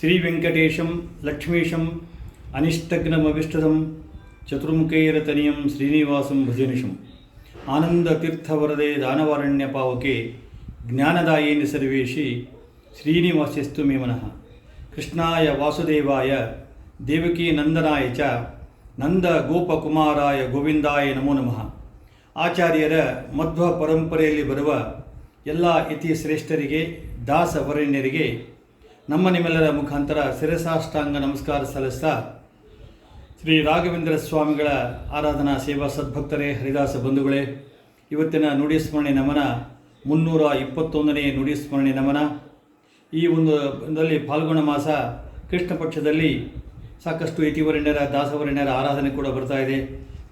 ಶ್ರೀವೆಂಕಟೇಶಂ ಲಕ್ಷ್ಮೀಶಂ ಅನಿಷ್ಟಗ್ನಮವಿಷ್ಟದಂ ಚತುರ್ಮುಖೈರತನಿಯಂ ಶ್ರೀನಿವಾಸಂ ಭಜನಿಶಂ ಆನಂದತೀರ್ಥವರದೆ ದಾನವಾರಣ್ಯ ಪಾವಕೆ ಜ್ಞಾನದಾಯೇನ ಸರ್ವೇಶಿ ಶ್ರೀನಿವಾಸ್ಯಸ್ತು ಮೇ ಮನಃ ಕೃಷ್ಣಾಯ ವಾಸುದೇವಾಯ ದೇವಕೀ ನಂದನಾಯ ಚ ನಂದ ಗೋಪಕುಮಾರಾಯ ಗೋವಿಂದಾಯ ನಮೋ ನಮಃ ಆಚಾರ್ಯರ ಮಧ್ವ ಪರಂಪರೆಯಲ್ಲಿ ಬರುವ ಎಲ್ಲ ಇತಿ ಶ್ರೇಷ್ಠರಿಗೆ ದಾಸ ವರಣ್ಯರಿಗೆ ನಮ್ಮ ನಿಮ್ಮೆಲ್ಲರ ಮುಖಾಂತರ ಶಿರಸಾಷ್ಟಾಂಗ ನಮಸ್ಕಾರ ಸಲ್ಲಿಸ್ತಾ ಶ್ರೀ ರಾಘವೇಂದ್ರ ಸ್ವಾಮಿಗಳ ಆರಾಧನಾ ಸೇವಾ ಸದ್ಭಕ್ತರೇ, ಹರಿದಾಸ ಬಂಧುಗಳೇ, ಇವತ್ತಿನ ನುಡಿ ಸ್ಮರಣೆ ನಮನ, ಮುನ್ನೂರ ಇಪ್ಪತ್ತೊಂದನೇ ನುಡಿ ಸ್ಮರಣೆ ನಮನ. ಈ ಒಂದು ದಲ್ಲಿ ಫಾಲ್ಗುಣ ಮಾಸ ಕೃಷ್ಣ ಪಕ್ಷದಲ್ಲಿ ಸಾಕಷ್ಟು ಯತಿವರಣ್ಯರ ದಾಸವರಣ್ಯರ ಆರಾಧನೆ ಕೂಡ ಬರ್ತಾ ಇದೆ.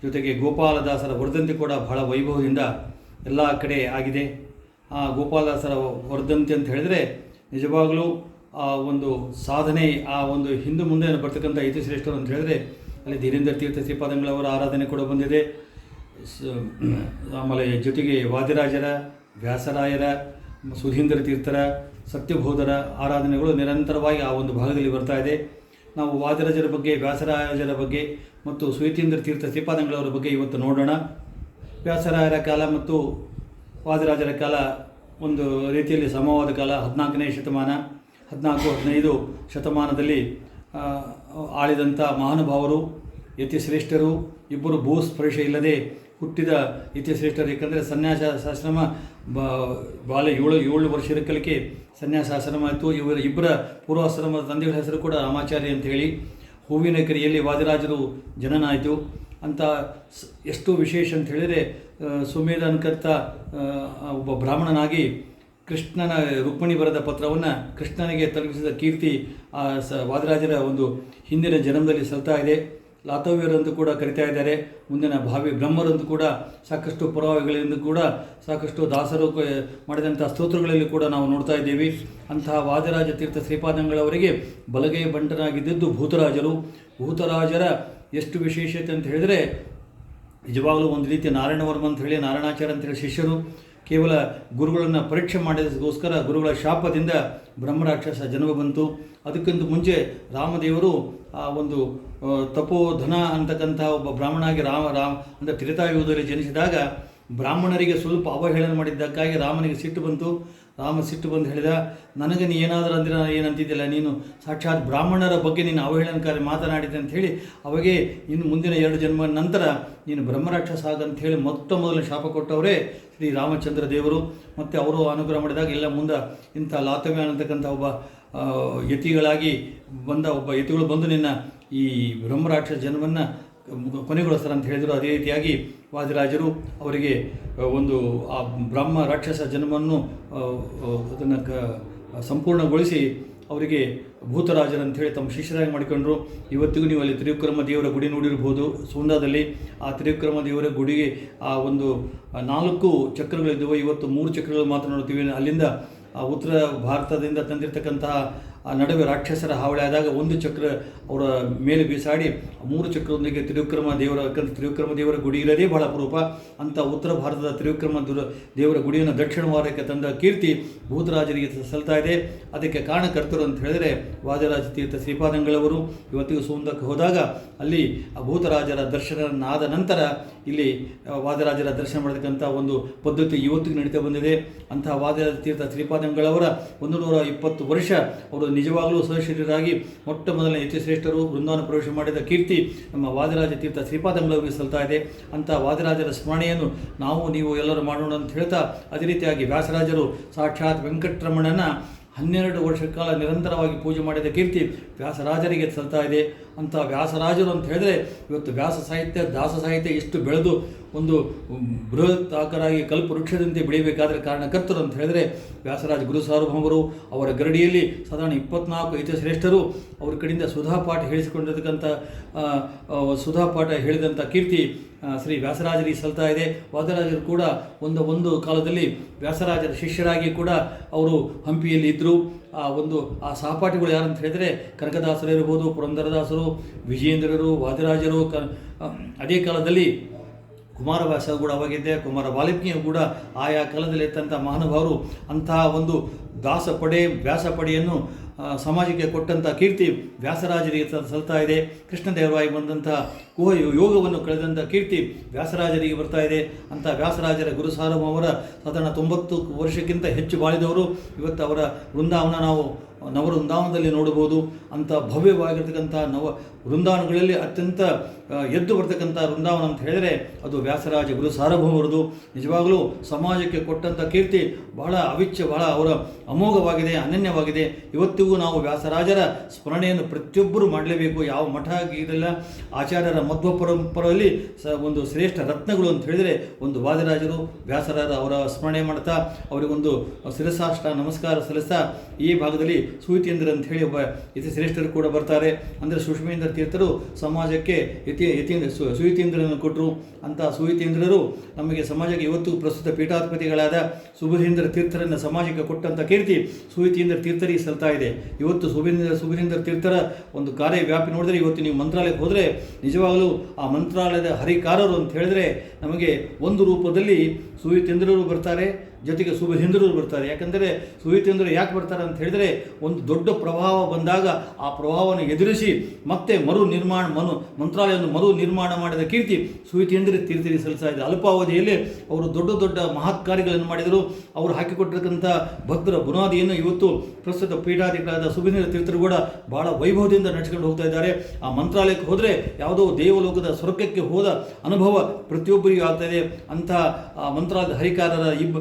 ಜೊತೆಗೆ ಗೋಪಾಲದಾಸರ ವರ್ಧಂತಿ ಕೂಡ ಬಹಳ ವೈಭವದಿಂದ ಎಲ್ಲ ಕಡೆ ಆಗಿದೆ. ಆ ಗೋಪಾಲದಾಸರ ವರ್ಧಂತಿ ಅಂತ ಹೇಳಿದರೆ ನಿಜವಾಗಲೂ ಆ ಒಂದು ಸಾಧನೆ, ಆ ಒಂದು ಹಿಂದೆ ಮುಂದೆ ಬರ್ತಕ್ಕಂಥ ಯತಿಶ್ರೇಷ್ಠರು ಅಂತ ಹೇಳಿದ್ರೆ, ಅಲ್ಲಿ ಧೀರೇಂದ್ರ ತೀರ್ಥ ಶ್ರೀಪಾದಂಗಳವರ ಆರಾಧನೆ ಕೂಡ ಬಂದಿದೆ. ಆಮೇಲೆ ಜೊತೆಗೆ ವಾದಿರಾಜರ, ವ್ಯಾಸರಾಯರ, ಸುಧೀಂದ್ರ ತೀರ್ಥರ, ಸತ್ಯಬೋಧರ ಆರಾಧನೆಗಳು ನಿರಂತರವಾಗಿ ಆ ಒಂದು ಭಾಗದಲ್ಲಿ ಬರ್ತಾ ಇದೆ. ನಾವು ವಾದಿರಾಜರ ಬಗ್ಗೆ ವ್ಯಾಸರಾಯರ ಬಗ್ಗೆ ಮತ್ತು ಸುಯತೀಂದ್ರ ತೀರ್ಥ ಶ್ರೀಪಾದಂಗಳವರ ಬಗ್ಗೆ ಇವತ್ತು ನೋಡೋಣ. ವ್ಯಾಸರಾಯರ ಕಾಲ ಮತ್ತು ವಾದಿರಾಜರ ಕಾಲ ಒಂದು ರೀತಿಯಲ್ಲಿ ಸಮವಾದ ಕಾಲ, ಹದಿನಾಲ್ಕನೇ ಶತಮಾನ. ಹದಿನಾಲ್ಕು, ಹದಿನೈದು ಶತಮಾನದಲ್ಲಿ ಆಳಿದಂಥ ಮಹಾನುಭಾವರು, ಯತಿಶ್ರೇಷ್ಠರು, ಇಬ್ಬರು ಭೂಸ್ಪರ್ಶ ಇಲ್ಲದೆ ಹುಟ್ಟಿದ ಯತಿಶ್ರೇಷ್ಠರು. ಏಕೆಂದರೆ ಸನ್ಯಾಸ ಆಶ್ರಮ ಬ ಬಾಲ ಏಳು ಏಳು ವರ್ಷ ಕಲಿಕೆ ಸನ್ಯಾಸ ಆಶ್ರಮ ಆಯಿತು. ಇವರ ಇಬ್ಬರ ಪೂರ್ವಾಶ್ರಮದ ತಂದೆಗಳ ಹೆಸರು ಕೂಡ ರಾಮಾಚಾರ್ಯ ಅಂತ ಹೇಳಿ ಹೂವಿನ ಕೆರೆಯಲ್ಲಿ ವಾದಿರಾಜರು ಜನನ ಆಯಿತು ಅಂತ ಎಷ್ಟು ವಿಶೇಷ ಅಂತ ಹೇಳಿದರೆ ಸುಮೇಧನ್ಕರ್ತ ಒಬ್ಬ ಬ್ರಾಹ್ಮಣನಾಗಿ ಕೃಷ್ಣನ ರುಕ್ಮಿಣಿ ಬರೆದ ಪತ್ರವನ್ನು ಕೃಷ್ಣನಿಗೆ ತಲುಪಿಸಿದ ಕೀರ್ತಿ ಆ ಸ ವಾದರಾಜರ ಒಂದು ಹಿಂದಿನ ಜನ್ಮದಲ್ಲಿ ಸಲ್ತಾ ಇದೆ. ಲಾತವ್ಯರಂತೂ ಕೂಡ ಕರಿತಾ ಇದ್ದಾರೆ. ಮುಂದಿನ ಭಾವಿ ಬ್ರಹ್ಮರಂದು ಕೂಡ ಸಾಕಷ್ಟು ಪುರಾವೆಗಳಿಂದ ಕೂಡ ಸಾಕಷ್ಟು ದಾಸರು ಮಾಡಿದಂಥ ಸ್ತೋತ್ರಗಳಲ್ಲಿ ಕೂಡ ನಾವು ನೋಡ್ತಾ ಇದ್ದೀವಿ. ಅಂತಹ ವಾದರಾಜ ತೀರ್ಥ ಶ್ರೀಪಾದಂಗಳವರಿಗೆ ಬಲಗೈ ಬಂಟನಾಗಿದ್ದದ್ದು ಭೂತರಾಜರು. ಭೂತರಾಜರ ಎಷ್ಟು ವಿಶೇಷತೆ ಅಂತ ಹೇಳಿದರೆ, ನಿಜವಾಗಲೂ ಒಂದು ರೀತಿ ನಾರಾಯಣವರ್ಮ ಅಂತ ಹೇಳಿ ನಾರಾಯಣಾಚಾರ್ಯ ಅಂತ ಹೇಳಿ ಶಿಷ್ಯರು. ಕೇವಲ ಗುರುಗಳನ್ನು ಪರೀಕ್ಷೆ ಮಾಡಿದಕ್ಕೋಸ್ಕರ ಗುರುಗಳ ಶಾಪದಿಂದ ಬ್ರಹ್ಮರಾಕ್ಷಸ ಜನ್ಮ ಬಂತು. ಅದಕ್ಕಿಂತ ಮುಂಚೆ ರಾಮದೇವರು ಆ ಒಂದು ತಪೋಧನ ಅಂತಕ್ಕಂಥ ಒಬ್ಬ ಬ್ರಾಹ್ಮಣಾಗಿ ರಾಮ ರಾಮ, ಅಂದರೆ ತ್ರೇತಾಯುಗದಲ್ಲಿ ಜನಿಸಿದಾಗ ಬ್ರಾಹ್ಮಣರಿಗೆ ಸ್ವಲ್ಪ ಅವಹೇಳನ ಮಾಡಿದ್ದಕ್ಕಾಗಿ ರಾಮನಿಗೆ ಸಿಟ್ಟು ಬಂತು. ರಾಮ ಸಿಟ್ಟು ಬಂದು ಹೇಳಿದ, ನನಗೆ ನೀ ಏನಾದರೂ ಅಂದ್ರೆ ಏನಂತಿದ್ದಿಲ್ಲ ನೀನು? ಸಾಕ್ಷಾತ್ ಬ್ರಾಹ್ಮಣರ ಬಗ್ಗೆ ನೀನು ಅವಹೇಳನಕಾರಿ ಮಾತನಾಡಿದೆ ಅಂತ ಹೇಳಿ, ಅವಾಗೆ ಇನ್ನು ಮುಂದಿನ ಎರಡು ಜನ್ಮ ನಂತರ ನೀನು ಬ್ರಹ್ಮರಾಕ್ಷಸ ಅಂತ ಹೇಳಿ ಮೊತ್ತ ಮೊದಲು ಶಾಪ ಕೊಟ್ಟವರೇ ಶ್ರೀ ರಾಮಚಂದ್ರ ದೇವರು. ಮತ್ತು ಅವರು ಅನುಗ್ರಹ ಮಾಡಿದಾಗ ಎಲ್ಲ ಮುಂದೆ ಇಂಥ ಲಾತವ್ಯ ಅನ್ನತಕ್ಕಂಥ ಒಬ್ಬ ಯತಿಗಳಾಗಿ ಬಂದ ಒಬ್ಬ ಯತಿಗಳು ಬಂದು ನಿನ್ನ ಈ ಬ್ರಹ್ಮರಾಕ್ಷಸ ಜನ್ಮವನ್ನು ಕೊನೆಗೊಳಿಸ್ತಾರೆ ಅಂತ ಹೇಳಿದರು. ಅದೇ ರೀತಿಯಾಗಿ ವಾದಿರಾಜರು ಅವರಿಗೆ ಒಂದು, ಆ, ಬ್ರಹ್ಮ ರಾಕ್ಷಸ ಜನ್ಮವನ್ನು ಅದನ್ನು ಕ, ಸಂಪೂರ್ಣಗೊಳಿಸಿ ಅವರಿಗೆ ಭೂತರಾಜರಂಥೇಳಿ ತಮ್ಮ ಶಿಷ್ಯರಾಗಿ ಮಾಡಿಕೊಂಡ್ರು. ಇವತ್ತಿಗೂ ನೀವು ಅಲ್ಲಿ ತ್ರಿವಿಕ್ರಮ ದೇವರ ಗುಡಿ ನೋಡಿರ್ಬೋದು. ಸುಂದರದಲ್ಲಿ ಆ ತ್ರಿವಿಕ್ರಮ ದೇವರ ಗುಡಿಗೆ ಆ ಒಂದು ನಾಲ್ಕು ಚಕ್ರಗಳಿದ್ದವು. ಇವತ್ತು ಮೂರು ಚಕ್ರಗಳು ಮಾತ್ರ ನೋಡ್ತೀವಿ. ಅಲ್ಲಿಂದ ಉತ್ತರ ಭಾರತದಿಂದ ತಂದಿರತಕ್ಕಂತಹ ಆ ನಡುವೆ ರಾಕ್ಷಸರ ಹಾವಳಿ ಆದಾಗ ಒಂದು ಚಕ್ರ ಅವರ ಮೇಲೆ ಬೀಸಾಡಿ, ಮೂರು ಚಕ್ರದೊಂದಿಗೆ ತ್ರಿವಿಕ್ರಮ ದೇವರ ತ್ರಿವಿಕ್ರಮ ದೇವರ ಗುಡಿ ಇರೋದೇ ಬಹಳ ಅಪರೂಪ. ಅಂತ ಉತ್ತರ ಭಾರತದ ತ್ರಿವಿಕ್ರಮ ದೇವರ ಗುಡಿಯನ್ನು ದಕ್ಷಿಣ ವಾರಕ್ಕೆ ತಂದ ಕೀರ್ತಿ ಭೂತರಾಜರಿಗೆ ಸಲ್ತಾ ಇದೆ. ಅದಕ್ಕೆ ಕಾರಣಕರ್ತರು ಅಂತ ಹೇಳಿದರೆ ವಾದರಾಜ ತೀರ್ಥ ಶ್ರೀಪಾದಂಗಳವರು. ಇವತ್ತಿಗೂ ಸುಂದಕ್ಕೆ ಹೋದಾಗ ಅಲ್ಲಿ ಆ ಭೂತರಾಜರ ದರ್ಶನನಾದ ನಂತರ ಇಲ್ಲಿ ವಾದರಾಜರ ದರ್ಶನ ಮಾಡತಕ್ಕಂಥ ಒಂದು ಪದ್ಧತಿ ಇವತ್ತಿಗೂ ನಡೀತಾ ಬಂದಿದೆ. ಅಂತಹ ವಾದರಾಜ ತೀರ್ಥ ಶ್ರೀಪಾದಂಗಳವರ ಒಂದು ನೂರ ಇಪ್ಪತ್ತು ವರ್ಷ ಅವರು ನಿಜವಾಗಲೂ ಸಹಶರೀರಾಗಿ ಮೊಟ್ಟ ಮೊದಲನೇ ಯತಿಶ್ರೇಷ್ಠರು ಬೃಂದಾವನ ಪ್ರವೇಶ ಮಾಡಿದ ಕೀರ್ತಿ ನಮ್ಮ ವಾದಿರಾಜ ತೀರ್ಥ ಶ್ರೀಪಾದಂಗಳವರಿಗೆ ಸಲ್ತಾ ಇದೆ. ಅಂಥ ವಾದಿರಾಜರ ಸ್ಮರಣೆಯನ್ನು ನಾವು ನೀವು ಎಲ್ಲರೂ ಮಾಡೋಣ ಅಂತ ಹೇಳ್ತಾ ಅದೇ ರೀತಿಯಾಗಿ ವ್ಯಾಸರಾಜರು ಸಾಕ್ಷಾತ್ ವೆಂಕಟರಮಣನ ಹನ್ನೆರಡು ವರ್ಷ ಕಾಲ ನಿರಂತರವಾಗಿ ಪೂಜೆ ಮಾಡಿದ ಕೀರ್ತಿ ವ್ಯಾಸರಾಜರಿಗೆ ಸಲ್ತಾ ಇದೆ. ಅಂಥ ವ್ಯಾಸರಾಜರು ಅಂತ ಹೇಳಿದ್ರೆ, ಇವತ್ತು ವ್ಯಾಸ ಸಾಹಿತ್ಯ, ದಾಸ ಸಾಹಿತ್ಯ ಎಷ್ಟು ಬೆಳೆದು ಒಂದು ಬೃಹತ್ ಆಕಾರಾಗಿ ಕಲ್ಪವೃಕ್ಷದಂತೆ ಬೆಳೀಬೇಕಾದ್ರೆ ಕಾರಣಕರ್ತರು ಅಂತ ಹೇಳಿದ್ರೆ, ವ್ಯಾಸರಾಜ ಗುರು ಸಾರ್ವಭೌಮರು ಅವರ ಗರಡಿಯಲ್ಲಿ ಸಾಧಾರಣ ಇಪ್ಪತ್ನಾಲ್ಕು ಇತರ ಶ್ರೇಷ್ಠರು ಅವ್ರ ಕಡೆಯಿಂದ ಸುಧಾಪಾಠ ಹೇಳಿಸಿಕೊಂಡಿರ್ತಕ್ಕಂಥ ಸುಧಾಪಾಠ ಹೇಳಿದಂಥ ಕೀರ್ತಿ ಶ್ರೀ ವ್ಯಾಸರಾಜರಿಗೆ ಸಲ್ತಾ ಇದೆ. ವಾದರಾಜರು ಕೂಡ ಒಂದು ಒಂದು ಕಾಲದಲ್ಲಿ ವ್ಯಾಸರಾಜರ ಶಿಷ್ಯರಾಗಿ ಕೂಡ ಅವರು ಹಂಪಿಯಲ್ಲಿ ಇದ್ದರು ಆ, ಒಂದು, ಆ ಸಹಪಾಠಿಗಳು ಯಾರಂತ ಹೇಳಿದರೆ, ಕನಕದಾಸರು ಇರ್ಬೋದು, ಪುರಂದರದಾಸರು, ವಿಜಯೇಂದ್ರರು, ವಾದಿರಾಜರು, ಕ ಅದೇ ಕಾಲದಲ್ಲಿ ಕುಮಾರವ್ಯಾಸ ಕೂಡ ಅವಾಗಿದ್ದೆ ಕುಮಾರ ವಾಲ್ಮೀಕಿಯು ಕೂಡ ಆಯಾ ಕಾಲದಲ್ಲಿ ಇದ್ದಂಥ ಮಹಾನುಭಾವರು ಅಂತಹ ಒಂದು ದಾಸ ವ್ಯಾಸಪಡೆಯನ್ನು ವ್ಯಾಸ ಪಡೆಯನ್ನು ಸಮಾಜಕ್ಕೆ ಕೊಟ್ಟಂಥ ಕೀರ್ತಿ ವ್ಯಾಸರಾಜರಿಗೆ ಸಲ್- ಸಲ್ತಾ ಇದೆ. ಕೃಷ್ಣದೇವರಾಯ ಬಂದಂಥ ಕುಹ ಯೋಗವನ್ನು ಕಳೆದಂಥ ಕೀರ್ತಿ ವ್ಯಾಸರಾಜರಿಗೆ ಬರ್ತಾ ಇದೆ. ಅಂತ ವ್ಯಾಸರಾಜರ ಗುರು ಅವರ ಸಾಧಾರಣ ತೊಂಬತ್ತು ವರ್ಷಕ್ಕಿಂತ ಹೆಚ್ಚು ಬಾಳಿದವರು. ಇವತ್ತು ಅವರ ವೃಂದಾವನ ನಾವು ನವ ವೃಂದಾವನದಲ್ಲಿ ನೋಡಬಹುದು. ಅಂಥ ಭವ್ಯವಾಗಿರ್ತಕ್ಕಂಥ ನವ ವೃಂದಾವನಗಳಲ್ಲಿ ಅತ್ಯಂತ ಎದ್ದು ಬರ್ತಕ್ಕಂಥ ವೃಂದಾವನ ಅಂತ ಹೇಳಿದರೆ ಅದು ವ್ಯಾಸರಾಜ ಗುರು ಸಾರ್ವಭೌಮರದು ನಿಜವಾಗಲೂ ಸಮಾಜಕ್ಕೆ ಕೊಟ್ಟಂಥ ಕೀರ್ತಿ ಬಹಳ ಅವಿಚ್ಛ, ಬಹಳ ಅವರ ಅಮೋಘವಾಗಿದೆ, ಅನನ್ಯವಾಗಿದೆ. ಇವತ್ತಿಗೂ ನಾವು ವ್ಯಾಸರಾಜರ ಸ್ಮರಣೆಯನ್ನು ಪ್ರತಿಯೊಬ್ಬರು ಮಾಡಲೇಬೇಕು. ಯಾವ ಮಠ ಇದೆಲ್ಲ ಆಚಾರ್ಯರ ಮಧ್ವ ಪರಂಪರೆಯಲ್ಲಿ ಸ ಒಂದು ಶ್ರೇಷ್ಠ ರತ್ನಗಳು ಅಂತ ಹೇಳಿದರೆ ಒಂದು ವಾದಿರಾಜರು ವ್ಯಾಸರಾಜ ಅವರ ಸ್ಮರಣೆ ಮಾಡ್ತಾ ಅವರಿಗೊಂದು ಶಿರಸಾಷ್ಟ ನಮಸ್ಕಾರ ಸಲ್ಲಿಸ್ತಾ ಈ ಭಾಗದಲ್ಲಿ ಸುಯಿತೇಂದ್ರ ಅಂತ ಹೇಳಿ ಒಬ್ಬ ಇತಿ ಶ್ರೇಷ್ಠರು ಕೂಡ ಬರ್ತಾರೆ. ಅಂದರೆ ಸುಷ್ಮೇಂದ್ರ ತೀರ್ಥರು ಸಮಾಜಕ್ಕೆ ಯತಿ ಯತೀಂದ್ರ ಸು ಕೊಟ್ಟರು. ಅಂತ ಸುಯಿತೇಂದ್ರರು ನಮಗೆ ಸಮಾಜಕ್ಕೆ ಇವತ್ತು ಪ್ರಸ್ತುತ ಪೀಠಾಧಿಪತಿಗಳಾದ ಸುಬುಧೇಂದ್ರ ತೀರ್ಥರನ್ನು ಸಮಾಜಕ್ಕೆ ಕೊಟ್ಟಂಥ ಕೀರ್ತಿ ಸುಹಿತಿಯಿಂದ ತೀರ್ಥರಿಗೆ ಸಲ್ತಾ ಇದೆ. ಇವತ್ತು ಸುಭೀಂದ್ರ ಸುಭೀಂದ್ರ ತೀರ್ಥರ ಒಂದು ಕಾರ್ಯ ವ್ಯಾಪಿ ನೋಡಿದ್ರೆ ಇವತ್ತು ನೀವು ಮಂತ್ರಾಲಯಕ್ಕೆ ಹೋದರೆ ನಿಜವಾಗಲೂ ಆ ಮಂತ್ರಾಲಯದ ಹರಿಕಾರರು ಅಂತ ಹೇಳಿದ್ರೆ ನಮಗೆ ಒಂದು ರೂಪದಲ್ಲಿ ಸುಹಿತೇಂದ್ರರು ಬರ್ತಾರೆ ಜೊತೆಗೆ ಸುಭೇಂದ್ರರು ಬರ್ತಾರೆ. ಯಾಕಂದರೆ ಸುಹಿತೇಂದ್ರ ಯಾಕೆ ಬರ್ತಾರೆ ಅಂತ ಹೇಳಿದರೆ ಒಂದು ದೊಡ್ಡ ಪ್ರಭಾವ ಬಂದಾಗ ಆ ಪ್ರಭಾವವನ್ನು ಎದುರಿಸಿ ಮತ್ತೆ ಮರು ನಿರ್ಮಾಣ, ಮನು ಮಂತ್ರಾಲಯವನ್ನು ಮರು ನಿರ್ಮಾಣ ಮಾಡಿದ ಕೀರ್ತಿ ಸುಹಿತೇಂದ್ರ ತೀರ್ಥಿ ಸಲ್ಲಿಸ್ತಾ ಇದೆ. ಅಲ್ಪಾವಧಿಯಲ್ಲಿ ಅವರು ದೊಡ್ಡ ದೊಡ್ಡ ಮಹತ್ ಕಾರ್ಯಗಳನ್ನು ಮಾಡಿದರು. ಅವರು ಹಾಕಿಕೊಟ್ಟಿರ್ತಕ್ಕಂಥ ಭಕ್ತರ ಬುನಾದಿಯನ್ನು ಇವತ್ತು ಪ್ರಸ್ತುತ ಪೀಠಾಧಿಕಾರದ ಸುಭೀಂದ್ರ ತೀರ್ಥರು ಕೂಡ ಬಹಳ ವೈಭವದಿಂದ ನಡೆಸಿಕೊಂಡು ಹೋಗ್ತಾ ಇದ್ದಾರೆ. ಆ ಮಂತ್ರಾಲಯಕ್ಕೆ ಹೋದರೆ ಯಾವುದೋ ದೇವಲೋಕದ ಸ್ವರ್ಗಕ್ಕೆ ಹೋದ ಅನುಭವ ಪ್ರತಿಯೊಬ್ಬರಿಗೂ ಆಗ್ತಾ ಇದೆ. ಆ ಮಂತ್ರಾಲಯದ ಹರಿಕಾರರ ಇಬ್ಬ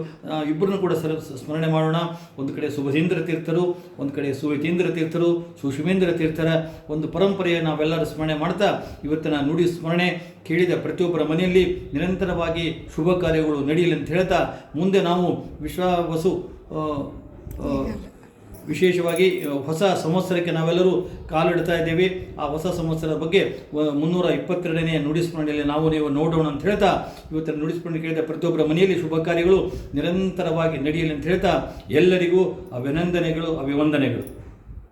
ಇಬ್ಬರನ್ನು ಕೂಡ ಸರ ಸ್ಮರಣೆ ಮಾಡೋಣ. ಒಂದು ಕಡೆ ಸುಭದೇಂದ್ರ ತೀರ್ಥರು, ಒಂದು ಕಡೆ ಸುವಿತೇಂದ್ರ ತೀರ್ಥರು ಸುಷಮೇಂದ್ರ ತೀರ್ಥರ ಒಂದು ಪರಂಪರೆಯ ನಾವೆಲ್ಲರೂ ಸ್ಮರಣೆ ಮಾಡ್ತಾ ಇವತ್ತಿನ ನುಡಿ ಸ್ಮರಣೆ ಕೇಳಿದ ಪ್ರತಿಯೊಬ್ಬರ ಮನೆಯಲ್ಲಿ ನಿರಂತರವಾಗಿ ಶುಭ ಕಾರ್ಯಗಳು ನಡೆಯಲಿ ಅಂತ ಹೇಳ್ತಾ ಮುಂದೆ ನಾವು ವಿಶ್ವವಸು ವಿಶೇಷವಾಗಿ ಹೊಸ ಸಂವತ್ಸರಕ್ಕೆ ನಾವೆಲ್ಲರೂ ಕಾಲಿಡ್ತಾ ಇದ್ದೇವೆ. ಆ ಹೊಸ ಸಂವತ್ಸರದ ಬಗ್ಗೆ ಮುನ್ನೂರ ಇಪ್ಪತ್ತೆರಡನೇ ನುಡಿಸ್ಮರಣೆಯಲ್ಲಿ ನಾವು ನೀವು ನೋಡೋಣ ಅಂತ ಹೇಳ್ತಾ, ಇವತ್ತಿನ ನುಡಿಸ್ಮರಣೆ ಕೇಳಿದ ಪ್ರತಿಯೊಬ್ಬರ ಮನೆಯಲ್ಲಿ ಶುಭ ಕಾರ್ಯಗಳು ನಿರಂತರವಾಗಿ ನಡೆಯಲಿ ಅಂತ ಹೇಳ್ತಾ, ಎಲ್ಲರಿಗೂ ಅಭಿನಂದನೆಗಳು, ಅಭಿವಂದನೆಗಳು.